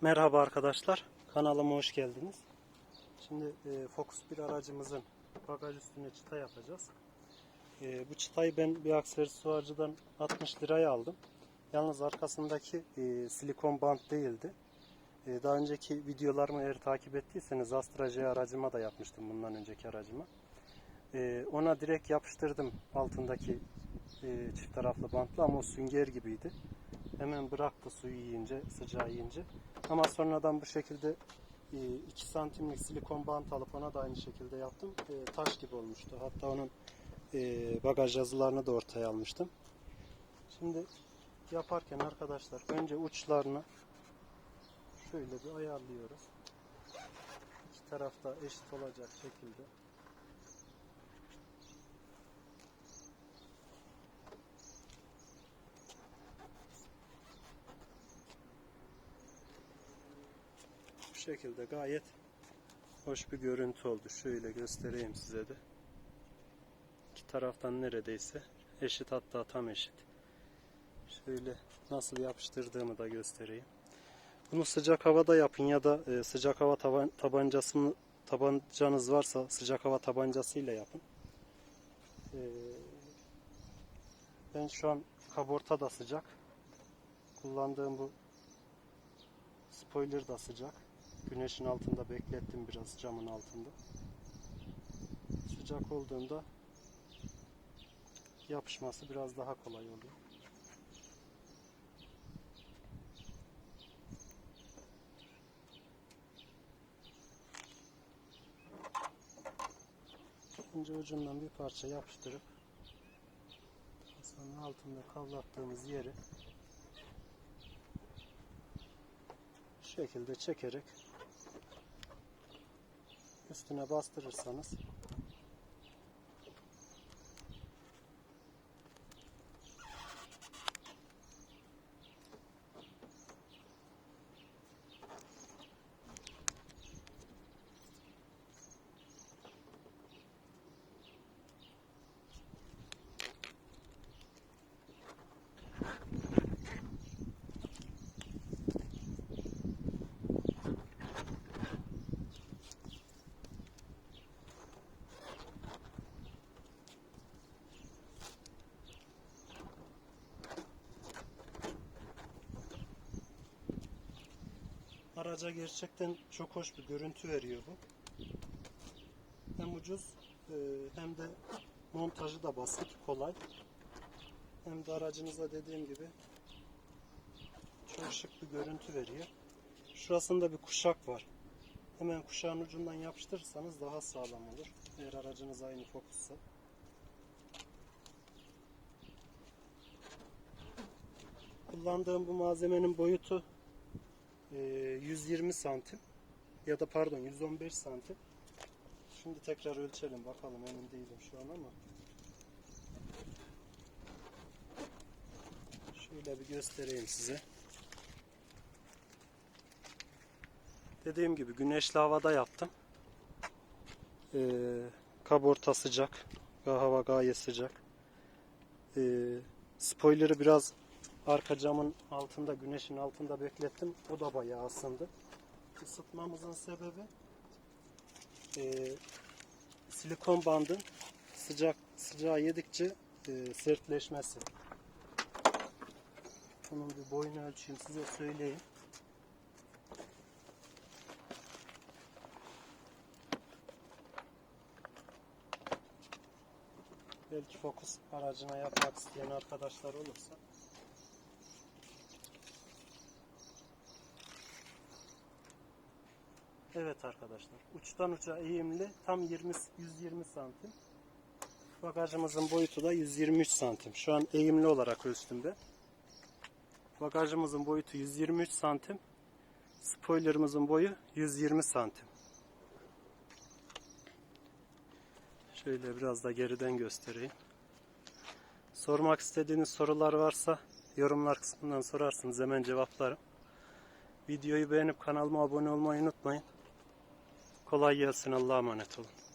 Merhaba arkadaşlar, kanalıma hoş geldiniz. Şimdi e, Focus 1 aracımızın bagaj üstüne çıta yapacağız. E, bu çıtayı ben bir aksesuarcıdan 60 liraya aldım. Yalnız arkasındaki e, silikon bant değildi. E, daha önceki videolarımı eğer takip ettiyseniz Astra J aracıma da yapmıştım bundan önceki aracıma. E, ona direkt yapıştırdım altındaki e, çift taraflı bantla ama o sünger gibiydi. Hemen bıraktı suyu yiyince, sıcağı yiyince. Ama sonradan bu şekilde 2 santimlik silikon bant alıp ona da aynı şekilde yaptım. E, Taş gibi olmuştu. Hatta onun e, bagaj yazılarını da ortaya almıştım. Şimdi yaparken arkadaşlar önce uçlarını şöyle bir ayarlıyoruz. İki tarafta eşit olacak şekilde. Şekilde gayet hoş bir görüntü oldu. Şöyle göstereyim size de. İki taraftan neredeyse eşit hatta tam eşit. Şöyle nasıl yapıştırdığımı da göstereyim. Bunu sıcak havada yapın ya da e, sıcak hava taban, tabancasını tabancanız varsa sıcak hava tabancasıyla yapın. E, ben şu an kaborta da sıcak. Kullandığım bu spoiler da sıcak. Güneşin altında beklettim biraz camın altında. Sıcak olduğunda yapışması biraz daha kolay oluyor. Önce ucundan bir parça yapıştırıp masanın altında kavlattığımız yeri şekilde çekerek üstüne bastırırsanız araca gerçekten çok hoş bir görüntü veriyor bu. Hem ucuz e, hem de montajı da basit, kolay. Hem de aracınıza dediğim gibi çok şık bir görüntü veriyor. Şurasında bir kuşak var. Hemen kuşağın ucundan yapıştırırsanız daha sağlam olur. Eğer aracınız aynı fokussa. Kullandığım bu malzemenin boyutu e, 120 santim ya da pardon 115 santim. Şimdi tekrar ölçelim bakalım emin değilim şu an ama. Şöyle bir göstereyim size. Dediğim gibi güneşli havada yaptım. Ee, kaborta sıcak. Hava gayet sıcak. Ee, spoiler'ı biraz arka camın altında, güneşin altında beklettim. O da bayağı ısındı. Isıtmamızın sebebi e, silikon bandın sıcak sıcağı yedikçe e, sertleşmesi. Bunun bir boyunu ölçeyim size söyleyeyim. Belki Focus aracına yapmak isteyen arkadaşlar olursa Evet arkadaşlar. Uçtan uca eğimli tam 20 120 santim. Bagajımızın boyutu da 123 santim. Şu an eğimli olarak ben. Bagajımızın boyutu 123 santim. Spoilerımızın boyu 120 santim. Şöyle biraz da geriden göstereyim. Sormak istediğiniz sorular varsa yorumlar kısmından sorarsınız hemen cevaplarım. Videoyu beğenip kanalıma abone olmayı unutmayın. Kolay gelsin. Allah'a emanet olun.